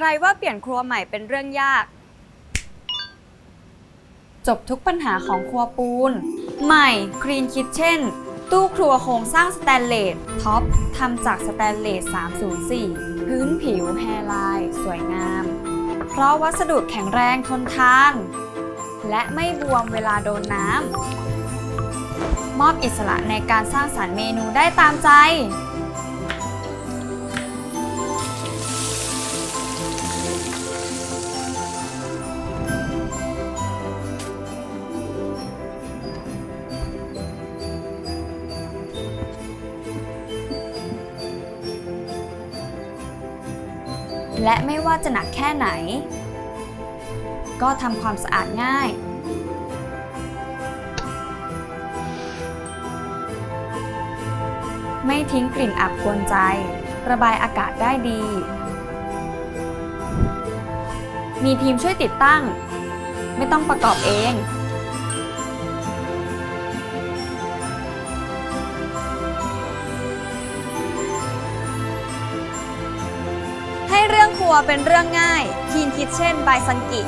ใครว่าเปลี่ยนครัวใหม่เป็นเรื่องยาก จบทุกปัญหาของครัวปูน ใหม่ Clean Kitchen ตู้ครัวโครงสร้างสแตนเลสท็อปทำจากสแตนเลส 304 พื้นผิวแฮร์ไลน์สวยงาม เพราะวัสดุแข็งแรงทนทาน และไม่บวมเวลาโดนน้ำมอบอิสระในการสร้างสารรค์เมนูได้ตามใจ และไม่ว่าจะหนักแค่ไหน ก็ทำความสะอาดง่าย ไม่ทิ้งกลิ่นอับกวนใจ ระบายอากาศได้ดี มีทีมช่วยติดตั้ง ไม่ต้องประกอบเอง รัวเป็นเรื่องง่าย Clean Kitchen by ซังกิ